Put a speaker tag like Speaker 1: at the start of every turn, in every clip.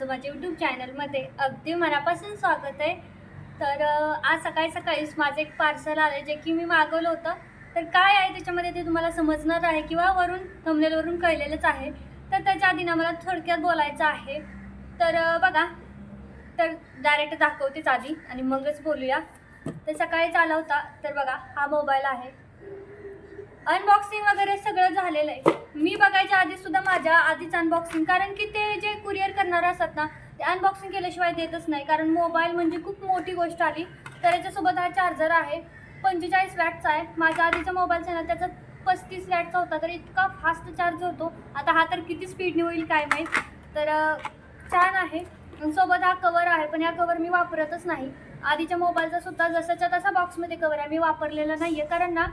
Speaker 1: सर्वांचं माझ्या यूट्यूब चॅनलमध्ये अगदी मनापासून स्वागत आहे. तर आज सकाळी सकाळीच माझं एक पार्सल आलं जे की मी मागवलं होतं. तर काय आहे त्याच्यामध्ये ते तुम्हाला समजणार आहे किंवा वरून थमलेलवरून कळलेलंच आहे. तर त्याच्या आधी ना मला थोडक्यात बोलायचं आहे. तर बघा. तर डायरेक्ट दाखवतेच आधी आणि मगच बोलूया. तर सकाळीच आला होता. तर बघा हा मोबाईल आहे. अनबॉक्सिंग वगैरे सगळं झालेलं आहे. मी बघायच्या आधी सुद्धा माझ्या आधीच अनबॉक्सिंग कारण की ते जे कुरिअर करणारे असतात ना ते अनबॉक्सिंग केल्याशिवाय देतच नाही. कारण मोबाईल म्हणजे खूप मोठी गोष्ट आली. तर याच्यासोबत हा चार्जर आहे. पंचेचाळीस वॅटचा आहे. माझ्या आधीचा मोबाईलचा ना त्याचा पस्तीस वॅटचा होता. तर इतका फास्ट चार्ज होतो. आता हा तर किती स्पीडने होईल काय माहीत? तर छान आहे. सोबत हा कवर आहे. पण या कवर मी वापरतच नाही. आधीच्या मोबाईलचा सुद्धा जसाच्या तसा बॉक्समध्ये कवर आहे. मी वापरलेला नाही आहे कारण ना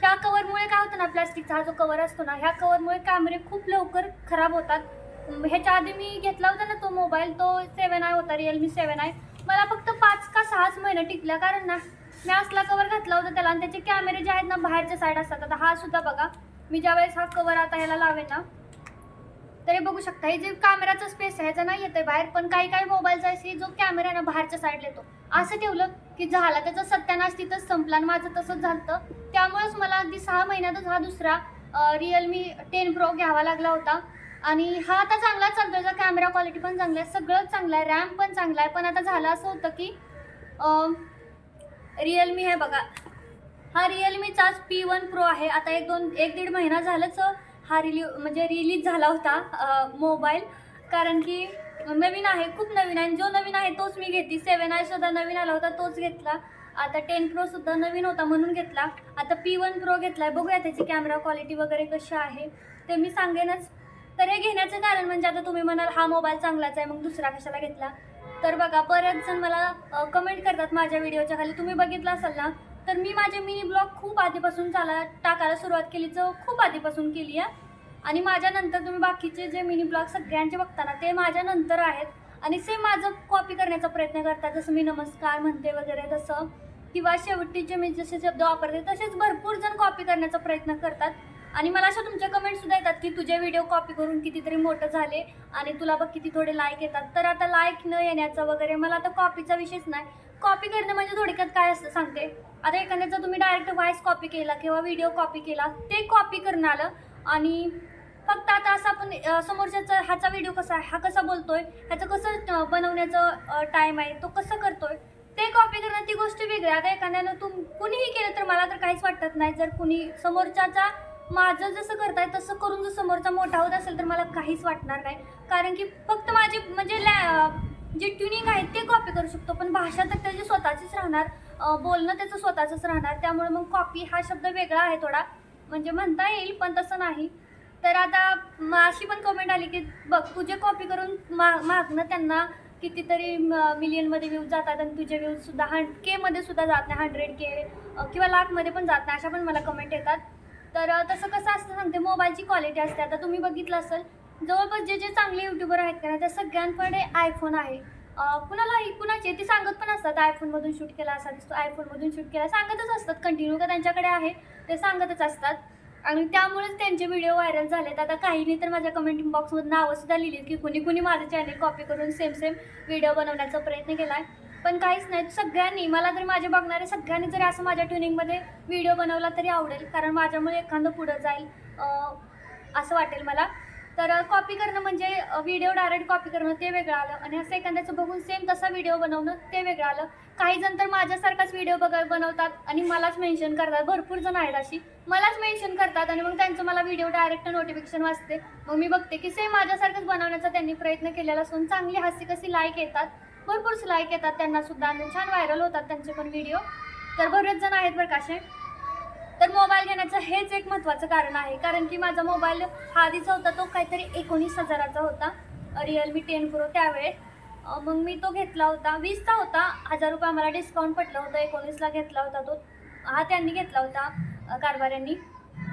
Speaker 1: ह्या कवरमुळे काय होतं ना प्लास्टिकचा हा जो कवर असतो ना ह्या कवरमुळे कॅमेरे खूप लवकर खराब होतात. ह्याच्या आधी मी घेतला होता ना तो मोबाईल तो सेवन आय होता रिअलमी सेवन आय मला फक्त पाच का सहाच महिने टिकला कारण ना मी असला कवर घातला होता त्याला आणि त्याचे कॅमेरे जे आहेत ना बाहेरच्या साईड असतात. आता हा सुद्धा बघा मी ज्यावेळेस हा कवर आता ह्याला लावेन ना तरी बघू शकता हे जे कॅमेराचा स्पेस आहे ह्याचा नाही येतं बाहेर पण काही काही मोबाईलचा आहे जो कॅमेरा ना बाहेरच्या साईडला येतो. असं ठेवलं की झाला त्याचा सत्यानाश तिथंच संपला आणि माझं तसंच झालं त्यामुळेच मला अगदी सहा महिन्यातच हा दुसरा रिअलमी टेन प्रो घ्यावा लागला होता. आणि हा आता चांगला चालतो त्याचा कॅमेरा क्वालिटी पण चांगला आहे. सगळंच चांगलं आहे. रॅम पण चांगला आहे. पण आता झालं असं होतं की रिअलमी आहे बघा. हा रिअलमीचाच पी वन प्रो आहे. आता एक दोन एक दीड महिना झालंच हा रिली म्हणजे रिलीज झाला होता मोबाईल कारण की नवीन आहे खूप नवीन आहे. आणि जो नवीन आहे तोच मी घेते सेवन आय सुद्धा नवीन आला होता तोच घेतला. आता टेन प्रो सुद्धा नवीन होता म्हणून घेतला. आता पी वन प्रो घेतलाय. बघूया त्याची कॅमेरा क्वालिटी वगैरे कशी आहे. ते मी सांगेनच. तर हे घेण्याचं कारण म्हणजे आता तुम्ही म्हणाल हा मोबाईल चांगलाच आहे मग दुसरा कशाला घेतला? तर बघा बरेच जण मला कमेंट करतात माझ्या व्हिडिओच्या खाली. तुम्ही बघितलं असाल ना? तर मी माझे मिनी ब्लॉग खूप आधीपासून चाला टाकायला सुरुवात केली. जो खूप आधीपासून केली आहे आणि माझ्यानंतर तुम्ही बाकीचे जे मिनी ब्लॉग सगळ्यांचे बघताना ते माझ्यानंतर आहेत. आणि सेम माझं कॉपी करण्याचा प्रयत्न करतात जसं मी नमस्कार म्हणते वगैरे तसं. किंवा शेवटीचे मी जसे शब्द वापरते तसेच भरपूर जण कॉपी करण्याचा प्रयत्न करतात. आणि मला अशा तुमच्या कमेंटसुद्धा येतात की तुझे व्हिडिओ कॉपी करून कितीतरी मोठं झाले आणि तुला बघ किती थोडे लाईक येतात. तर आता लाईक न येण्याचा वगैरे मला आता कॉपीचा विषयच नाही. कॉपी करणं म्हणजे थोडक्यात काय असतं सांगते. आता एखाद्याचा तुम्ही डायरेक्ट व्हॉइस कॉपी केला किंवा व्हिडिओ कॉपी केला ते कॉपी करणं आलं. आणि फक्त आता असं आपण समोरच्याचा ह्याचा व्हिडिओ कसा आहे हा कसा बोलतोय ह्याचं कसं बनवण्याचं टाईम आहे तो कसं करतोय ते कॉपी करणं ती गोष्ट वेगळी आता एखाद्यानं तुम कुणीही केलं तर मला तर काहीच वाटत नाही. जर कुणी समोरच्याचा माझं जसं करताय तसं करून जर समोरचा मोठा होत असेल तर मला काहीच वाटणार नाही. कारण की फक्त माझी म्हणजे लॅ जे ट्युनिंग आहे ते कॉपी करू शकतो. पण भाषा तर त्याची स्वतःचीच राहणार. बोलणं त्याचं स्वतःचंच राहणार. त्यामुळे मग कॉपी हा शब्द वेगळा आहे थोडा. म्हणजे म्हणता येईल पण तसं नाही. तर आता अशी पण कमेंट आली की बघ तुझे कॉपी करून मा मागणं त्यांना कितीतरी मिलियनमध्ये व्ह्यूज जातात आणि तुझे व्ह्यूज सुद्धा हंड केमध्ये सुद्धा जात नाही हंड्रेड के किंवा लाखमध्ये पण जात नाही अशा पण मला कमेंट येतात. तर तसं कसं असतं सांगते मोबाईलची क्वालिटी असते. आता तुम्ही बघितलं असेल जवळपास जे जे चांगले युट्यूबर आहेत का ना त्या सगळ्यांकडे आयफोन आहे. कुणालाही कुणाचे ते सांगत पण असतात आयफोनमधून शूट केला असा दिसतो आयफोनमधून शूट केला सांगतच असतात कंटिन्यू का त्यांच्याकडे आहे ते सांगतच असतात. आणि त्यामुळेच त्यांचे व्हिडिओ व्हायरल झालेत. आता काहींनी तर माझ्या कमेंट बॉक्समध्ये नावं सुद्धा लिहिली की कुणी कुणी माझं चॅनल कॉपी करून सेम सेम व्हिडिओ बनवण्याचा प्रयत्न केला आहे पण काहीच नाही सगळ्यांनी मला तरी माझे बघणारे सगळ्यांनी जरी असं माझ्या ट्युनिंगमध्ये व्हिडिओ बनवला तरी आवडेल कारण माझ्यामुळे एखादं पुढं जाईल असं वाटेल मला. तर कॉपी करणं म्हणजे व्हिडिओ डायरेक्ट कॉपी करणं ते वेगळं आलं. आणि असं एखाद्याचं बघून सेम तसा व्हिडिओ बनवणं ते वेगळं आलं. काही जण तर माझ्यासारखाच व्हिडिओ बघ बनवतात आणि मलाच मेन्शन करतात. भरपूर जण आहेत अशी. मलाच मेन्शन करतात आणि मग त्यांचं मला व्हिडिओ डायरेक्ट नोटिफिकेशन वाचते मग मी बघते की सेम माझ्यासारखंच बनवण्याचा त्यांनी प्रयत्न केलेला असून चांगली हसी कशी लाईक येतात भरपूर लाईक येतात त्यांना सुद्धा आणि छान व्हायरल होतात त्यांचे पण व्हिडिओ तर बरेच जण आहेत बरं तर मोबाईल घेण्याचं हेच एक महत्त्वाचं कारण आहे. कारण की माझा मोबाईल हा आधीचा होता तो काहीतरी एकोणीस हजाराचा होता. रिअलमी टेन प्रो त्यावेळेस मग मी तो घेतला होता. वीसचा होता. हजार रुपये आम्हाला डिस्काउंट पडलं होतं. एकोणीसला घेतला होता तो. हा त्यांनी घेतला होता. कारभाऱ्यांनी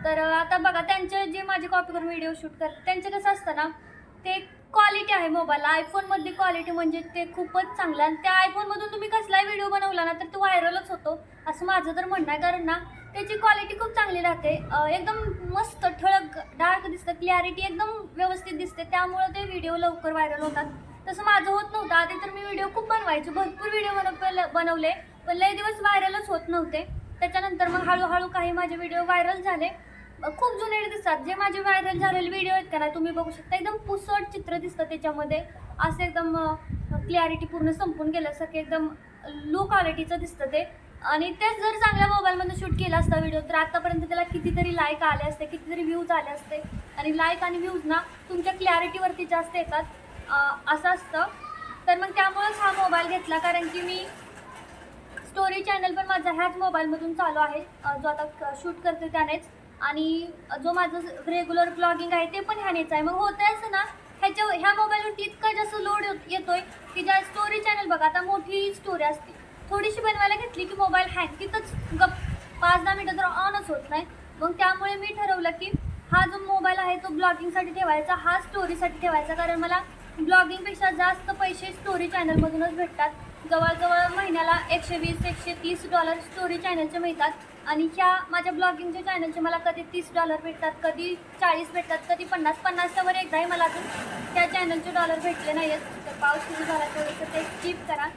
Speaker 1: तर आता बघा त्यांचे जे माझे कॉपी करून व्हिडिओ शूट कर त्यांचे कसं असतं ना ते क्वालिटी आहे मोबाईलला आयफोनमधली क्वालिटी म्हणजे ते खूपच चांगलं आहे. आणि त्या आयफोनमधून तुम्ही कसलाही व्हिडिओ बनवला ना तर तो व्हायरलच होतो. असं माझं तर म्हणणं आहे कारण ना त्याची क्वालिटी खूप चांगली राहते. एकदम मस्त ठळक डार्क दिसतं. क्लॅरिटी एकदम व्यवस्थित दिसते. त्यामुळं ते व्हिडिओ लवकर व्हायरल होतात. तसं माझं होत नव्हतं. आधी तर मी व्हिडिओ खूप बनवायचे. भरपूर व्हिडिओ बनव बनवले. पण लय दिवस व्हायरलच होत नव्हते. त्याच्यानंतर मग हळूहळू काही माझे व्हिडिओ व्हायरल झाले. खूप जुने दिसतात. जे माझे व्हायरल झालेले व्हिडिओ आहेत का ना तुम्ही बघू शकता. एकदम पुसट चित्र दिसतं त्याच्यामध्ये. असं एकदम क्लॅरिटी पूर्ण संपून गेल्यासारखं एकदम लो क्वालिटीचं दिसतं ते. आणि तेच जर चांगल्या मोबाईलमध्ये शूट केला असता व्हिडिओ तर आतापर्यंत त्याला कितीतरी लाईक आले असते कितीतरी व्ह्यूज आले असते. आणि लाईक आणि व्ह्यूज ना तुमच्या क्लॅरिटीवरती जास्त येतात असं असतं. तर मग त्यामुळेच हा मोबाईल घेतला कारण की मी स्टोरी चॅनल पण माझा ह्याच मोबाईलमधून चालू आहे. जो आता शूट करते त्यानेच. आणि जो माझं रेग्युलर ब्लॉगिंग आहे ते पण ह्यानेच आहे. मग होतं असं ना ह्याच्या ह्या मोबाईलवरती इतका जास्त लोड येतोय की ज्या स्टोरी चॅनल बघा आता मोठी स्टोरी असते. थोडीशी बनवायला घेतली की मोबाईल हँग तिथंच गप पाच दहा मिनटं तर ऑनच होत नाही. मग त्यामुळे मी ठरवलं की हा जो मोबाईल आहे तो ब्लॉगिंगसाठी ठेवायचा हा स्टोरीसाठी ठेवायचा. कारण मला ब्लॉगिंगपेक्षा जास्त पैसे स्टोरी चॅनलमधूनच भेटतात. जवळजवळ महिन्याला एकशे वीस एकशे तीस डॉलर स्टोरी चॅनलचे मिळतात. आणि ह्या माझ्या ब्लॉगिंगच्या चॅनलचे मला कधी तीस डॉलर भेटतात कधी चाळीस भेटतात कधी पन्नास. पन्नासच्यावर एकदाही मला अजून त्या चॅनलचे डॉलर भेटले नाही आहेत तर पाऊस सुरू झाला थोडंसं ते स्किप करा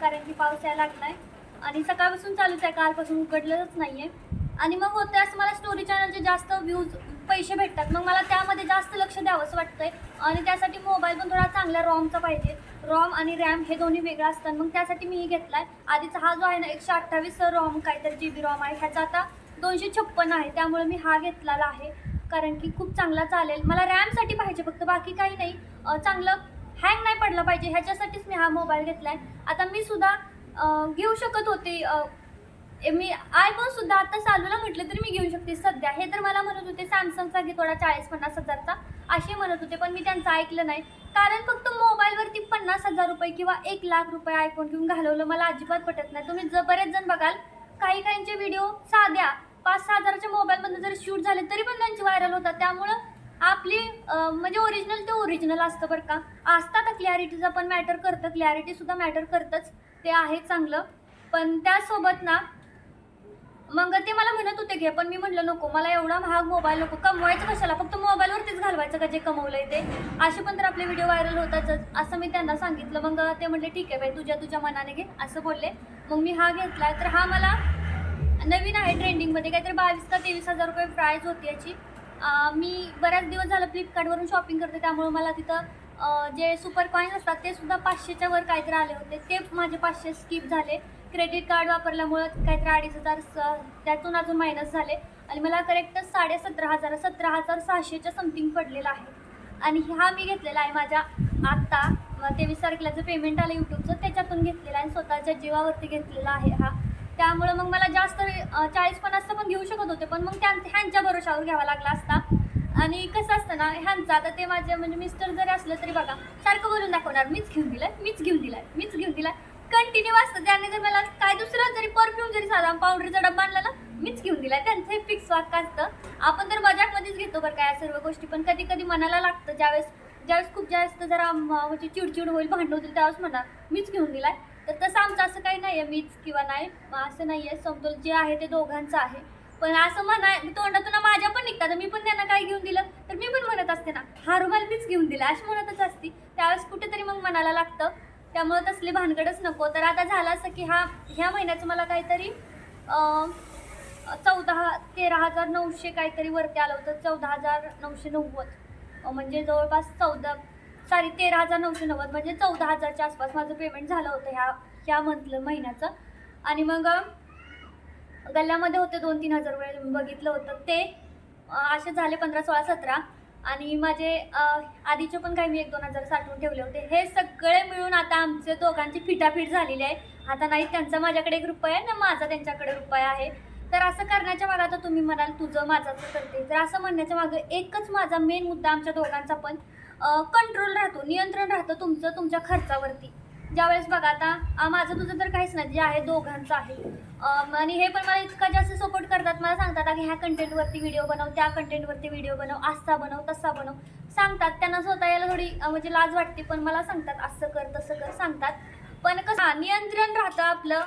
Speaker 1: कारण की पाऊस यायला लागला आहे आणि सकाळपासून चालूच आहे कालपासून उघडलेलंच नाही आहे आणि मग होतं असं मला स्टोरी चॅनलचे जास्त व्ह्यूज पैसे भेटतात. मग मला त्यामध्ये जास्त लक्ष द्यावंसं वाटतंय. आणि त्यासाठी मोबाईल पण थोडा चांगला रॉमचा पाहिजे. रॉम आणि रॅम हे दोन्ही वेगळं असतात मग त्यासाठी मी घेतलाय. आधीचा हा जो आहे ना एकशे अठ्ठावीस रॉम काहीतरी जी बी रॉम आहे. ह्याचा आता दोनशे छप्पन आहे. त्यामुळे मी हा घेतलेला आहे. कारण की खूप चांगला चालेल. मला रॅमसाठी पाहिजे फक्त. बाकी काही नाही. चांगलं हँग नाही पडलं पाहिजे. ह्याच्यासाठीच मी हा मोबाईल घेतला आहे आता मी सुद्धा घेऊ शकत होते मी आयफोन सुद्धा आता चालूला म्हटलं तरी मी घेऊ शकते. सध्या हे तर मला म्हणत होते सॅमसंगचा घे थोडा चाळीस पन्नास हजारचा. असे म्हणत होते पण मी त्यांचं ऐकलं नाही. कारण फक्त मोबाईलवरती पन्नास हजार रुपये किंवा एक लाख रुपये आयफोन घेऊन घालवलं मला अजिबात पटत नाही. तुम्ही ज बरेच जण बघाल काही काहींचे व्हिडिओ साध्या पाच सहा हजाराच्या मोबाईलमधून जरी शूट झाले तरी पण त्यांचे व्हायरल होतात. त्यामुळं आपली म्हणजे ओरिजिनल ते ओरिजिनल असतं बरं का. असतात क्लॅरिटीचं पण मॅटर करतं. क्लॅरिटीसुद्धा मॅटर करतंच. ते आहे चांगलं. पण त्यासोबत ना मग ते मला म्हणत होते घे. पण मी म्हटलं नको मला एवढा महाग मोबाईल नको कमवायचं कशाला? फक्त मोबाईलवरतीच घालवायचं का जे कमवलंय ते? असे पण तर आपले व्हिडिओ व्हायरल होतात असं मी त्यांना सांगितलं. मग ते म्हटले ठीक आहे बाई तुझ्या तुझ्या मनाने घे असं बोलले. मग मी हा घेतला. तर हा मला नवीन आहे ट्रेंडिंगमध्ये काहीतरी बावीस का तेवीस हजार रुपये प्राईज होती याची. मी बऱ्याच दिवस झालं फ्लिपकार्टवरून शॉपिंग करते त्यामुळे मला तिथं जे सुपर कॉईन्स असतात ते सुद्धा पाचशेच्या वर काहीतरी आले होते. ते माझे पाचशे स्किप झाले. क्रेडिट कार्ड वापरल्यामुळं काहीतरी अडीच हजार स- त्यातून अजून मायनस झाले. आणि मला करेक्ट साडे सतरा हजार सतरा हजार सहाशेच्या समथिंग पडलेला आहे. आणि हा मी घेतलेला आहे माझ्या आत्ता तेवीस तारखेला जे पेमेंट आलं यूट्यूबचं त्याच्यातून घेतलेला आहे स्वतःच्या जीवावरती घेतलेला आहे हा. त्यामुळं मग मला जास्त चाळीस पन्नासचं पण घेऊ शकत होते पण मग त्या ह्यांच्या भरोशावर घ्यावा लागला असता. आणि कसं असतं ना ह्यांचं आता ते माझे म्हणजे मिस्टर जरी असलं तरी बघा सारखं बोलून दाखवणार मीच घेऊन दिलं मीच घेऊन दिलाय मीच घेऊन दिलाय. कंटिन्यू असतं. त्याने जर मला काय दुसरं जरी परफ्यूम जरी साधा पावडरचा डब्बा आणला ना मीच घेऊन दिला. त्यांचं फिक्स वाक्य असतं. आपण तर मजाकमध्येच घेतो बरं काय सर्व गोष्टी. पण कधी कधी मनाला लागतं. ज्यावेळेस ज्यावेळेस खूप जास्त जरा म्हणजे चिडचिड होईल भांडण होतील त्यावेळेस म्हणा मीच घेऊन दिलाय. तर तसं आमचं असं काही नाही आहे मीच किंवा नाही. असं नाही आहे समतोल जे आहे ते दोघांचं आहे. पण असं म्हणा तोंडातून माझ्या पण निघतात. मी पण त्यांना काय घेऊन दिलं तर मी पण म्हणत असते ना हा रुमाल मीच घेऊन दिला. अशी म्हणतच असती. त्यावेळेस कुठेतरी मग मनाला लागतं. त्यामुळे तसली भानगडच नको. तर आता झालं असं की हा ह्या महिन्याचं मला काहीतरी चौदा तेरा हजार नऊशे काहीतरी वरती आलं होतं. चौदा हजार नऊशे नव्वद. म्हणजे जवळपास चौदा सॉरी तेरा हजार नऊशे नव्वद. म्हणजे चौदा हजारच्या आसपास माझं पेमेंट झालं होतं ह्या ह्या मंथलं महिन्याचं. आणि मग गल्ल्यामध्ये होते दोन तीन हजार वेळ बघितलं होतं ते असे झाले पंधरा सोळा सतरा. आणि माझे आधीचे पण काही मी एक दोन हजार साठवून ठेवले होते. हे सगळे मिळून आता आमचे दोघांची फिटाफीट झालेली आहे. आता नाही त्यांचा माझ्याकडे एक रुपया आहे ना माझा त्यांच्याकडे रुपया आहे. तर असं करण्याच्या मागं आता तुम्ही म्हणाल तुझं माझं करते. तर असं म्हणण्याच्या मागं एकच माझा मेन मुद्दा आमच्या दोघांचा पण कंट्रोल राहतो नियंत्रण राहतं तुमचं तुमच्या खर्चावरती. ज्यावेळेस बघा आता माझं तुझं तर काहीच नाही जे आहे दोघांचं आहे. आणि हे पण मला इतका जास्त सपोर्ट करतात मला सांगतात की ह्या कंटेंटवरती व्हिडिओ बनव त्या कंटेंटवरती व्हिडिओ बनव असा बनव तसा बनव. सांगतात त्यांना स्वतः याला थोडी म्हणजे लाज वाटते पण मला सांगतात असं कर तसं कर सांगतात. पण कसं नियंत्रण राहतं आपलं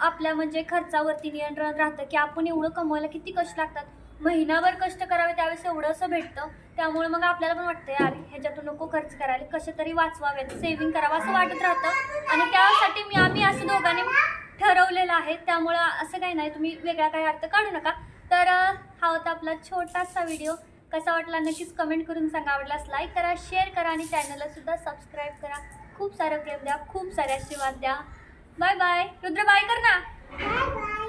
Speaker 1: आपल्या म्हणजे खर्चावरती नियंत्रण राहतं की आपण एवढं कमवायला किती कष्ट लागतात. महिनाभर कष्ट करावे त्यावेळेस एवढं असं भेटतं. त्यामुळे मग आपल्याला पण वाटतं यार ह्याच्यातून नको खर्च करायला कसे तरी वाचवावेत सेव्हिंग करावं असं वाटत राहतं. आणि त्यासाठी मी आम्ही असं दोघांनी ठरवलेलं आहे. त्यामुळं असं काही नाही तुम्ही वेगळा काही अर्थ काढू नका. तर हा होता आपला छोटासा व्हिडिओ कसा वाटला नक्कीच कमेंट करून सांगा. आवडल्यास लाईक करा शेअर करा आणि चॅनलला सुद्धा सबस्क्राईब करा. खूप सारं प्रेम द्या खूप सारे आशीर्वाद द्या. बाय बाय रुद्र बाय कर ना.
Speaker 2: Bye bye